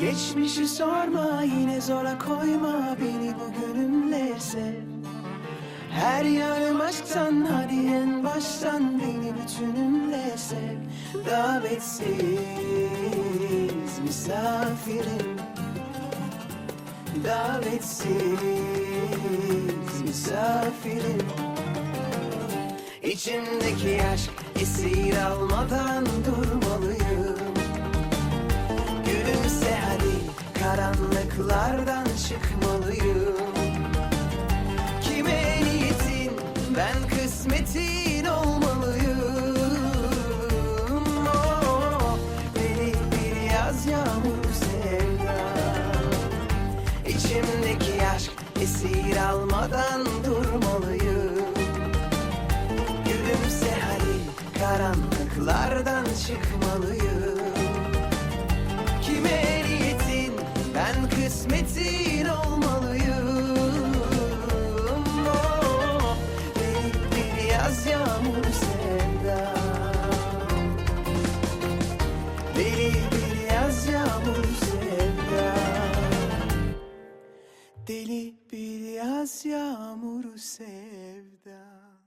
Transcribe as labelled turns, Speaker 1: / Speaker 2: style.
Speaker 1: Geçmişi sorma yine zora koyma beni bugünümle sev Her yanım aşktan hadi en baştan beni bütünümle sev Davetsiz misafirim. Davetsiz misafirim. İçimdeki aşk esir almadan karanlıklardan çıkmalıyım. Kime niyetin ben kısmetin olmalıyım. Oh, Beni bir yaz yağmur sevda. İçimdeki aşk esir almadan durmalıyım. Gülümse hadi karanlıklardan çıkmalıyım kısmetin olmalıyım oh, Beni bir yaz yağmur sevda. Beni bir yaz yağmur sevda. Deli bir yaz yağmuru sevda